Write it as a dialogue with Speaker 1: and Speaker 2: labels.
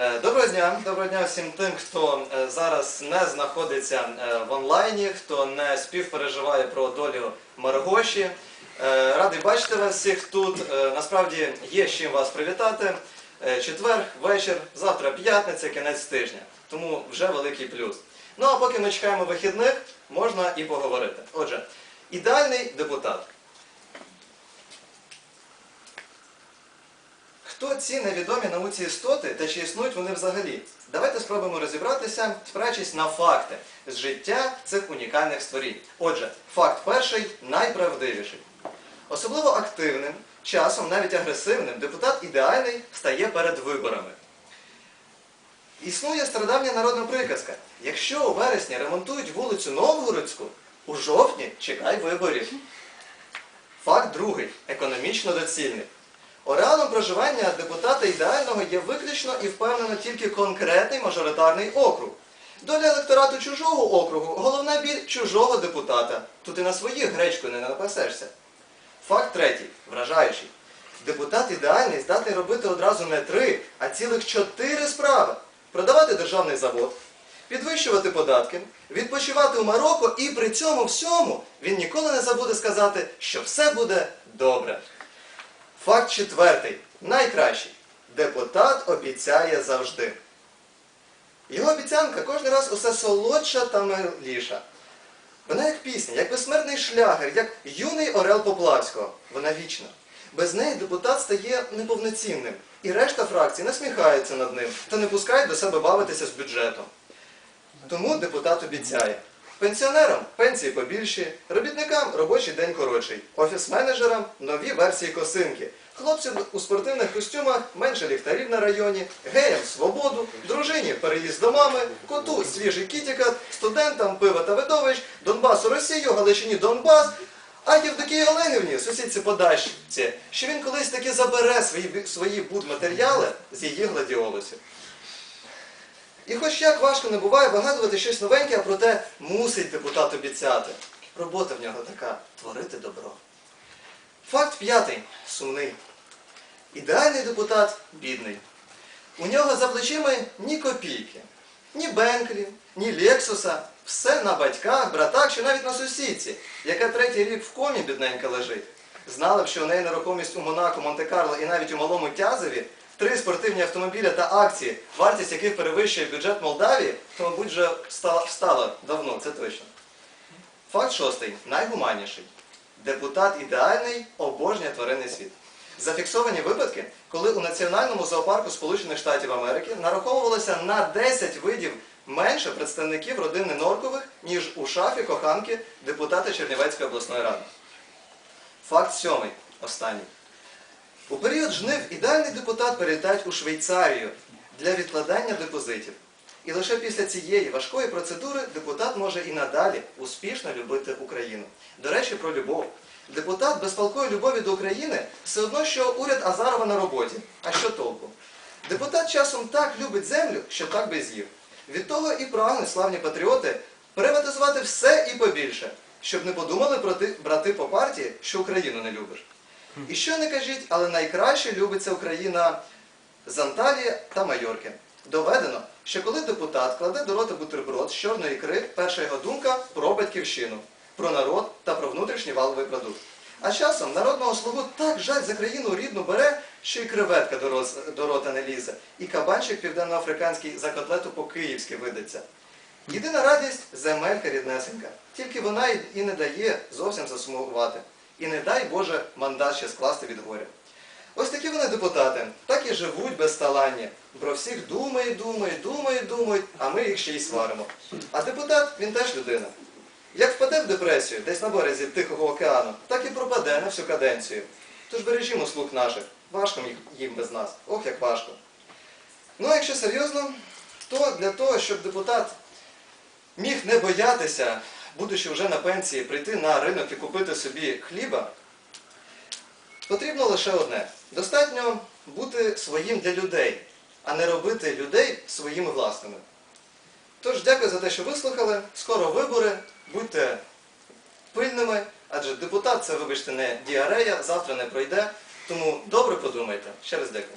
Speaker 1: Е, Доброго дня, доброго дня всім тим, хто е, зараз не знаходиться е, в онлайні, хто не співпереживає про долю Маргоші. Радий бачити вас всіх тут. Насправді є з чим вас привітати. Четвер, вечір, завтра п'ятниця, кінець тижня. Тому вже великий плюс. Ну а поки ми чекаємо вихідних, можна і поговорити. Отже, ідеальний депутат. Хто ці невідомі науці істоти та чи існують вони взагалі? Давайте спробуємо розібратися, спираючись на факти з життя цих унікальних створінь. Отже, факт перший найправдивіший. Особливо активним, часом навіть агресивним, депутат ідеальний стає перед виборами. Існує стародавня народна приказка. Якщо у вересні ремонтують вулицю Новгородську, у жовтні чекай виборів. Факт другий економічно доцільний. Ореалом проживання депутата ідеального є виключно і впевнено тільки конкретний мажоритарний округ. Доля електорату чужого округу головна біль чужого депутата. Тут і на своїх гречку не напасешся. Факт третій, вражаючий. Депутат ідеальний здатний робити одразу не три, а цілих чотири справи. Продавати державний завод, підвищувати податки, відпочивати у Марокко і при цьому всьому він ніколи не забуде сказати, що все буде добре. Факт четвертий, найкращий. Депутат обіцяє завжди. Його обіцянка кожен раз усе солодша та миліша. Вона як пісня, як безсмертний шлягер, як юний орел Поплавського. Вона вічна. Без неї депутат стає неповноцінним. І решта фракцій насміхається над ним та не пускають до себе бавитися з бюджетом. Тому депутат обіцяє. Пенсіонерам пенсії побільші, робітникам робочий день коротший, офіс-менеджерам нові версії косинки, хлопцям у спортивних костюмах менше ліхтарів на районі, геям свободу, дружині переїзд до мами, коту свіжий кітікат, студентам пиво та видовищ, Донбасу Росію, Галичині Донбас, а Євдокії Олегівні, сусідці подащці, що він колись таки забере свої, свої будматеріали з її гладіолусів. І хоч як важко не буває вигадувати щось новеньке, а проте мусить депутат обіцяти. Робота в нього така творити добро. Факт п'ятий сумний. Ідеальний депутат бідний. У нього за плечима ні копійки, ні Бенклі, ні Лексуса. Все на батьках, братах чи навіть на сусідці, яка третій рік в комі бідненька лежить. Знали б, що у неї нерухомість у Монако, Монте-Карло і навіть у Малому Тязові, три спортивні автомобіля та акції, вартість яких перевищує бюджет Молдавії, то, мабуть, вже встала давно, це точно. Факт шостий, найгуманніший. Депутат ідеальний обожнює тваринний світ. Зафіксовані випадки, коли у Національному зоопарку Сполучених Штатів Америки нараховувалося на 10 видів менше представників родини Норкових, ніж у шафі коханки депутата Чернівецької обласної ради. Факт сьомий, останній. У період жнив ідеальний депутат перелітають у Швейцарію для відкладання депозитів. І лише після цієї важкої процедури депутат може і надалі успішно любити Україну. До речі, про любов. Депутат без палкої любові до України все одно, що уряд Азарова на роботі. А що толку? Депутат часом так любить землю, що так би з'їв. Від того і прагнуть славні патріоти приватизувати все і побільше, щоб не подумали брати по партії, що Україну не любиш. І що не кажіть, але найкраще любиться Україна з Анталії та Майорки. Доведено, що коли депутат кладе до рота бутерброд з чорної ікри, перша його думка про батьківщину, про народ та про внутрішній валовий продукт. А часом народного слугу так жаль за країну рідну бере, що і креветка до, роз- до рота не лізе, і кабанчик південноафриканський за котлету по-київськи видиться. Єдина радість земелька ріднесенька. Тільки вона і не дає зовсім засумувати. І не дай Боже мандат ще скласти від горя. Ось такі вони депутати, так і живуть безталанні. Про всіх думають, думають, думають, думають, а ми їх ще й сваримо. А депутат, він теж людина. Як впаде в депресію десь на березі Тихого океану, так і пропаде на всю каденцію. Тож бережімо слуг наших. Важко їм без нас. Ох, як важко. Ну, а якщо серйозно, то для того, щоб депутат міг не боятися, будучи вже на пенсії, прийти на ринок і купити собі хліба, потрібно лише одне. Достатньо бути своїм для людей, а не робити людей своїми власними. Тож дякую за те, що вислухали. Скоро вибори, будьте пильними, адже депутат це, вибачте, не діарея, завтра не пройде. Тому добре подумайте. Ще раз дякую.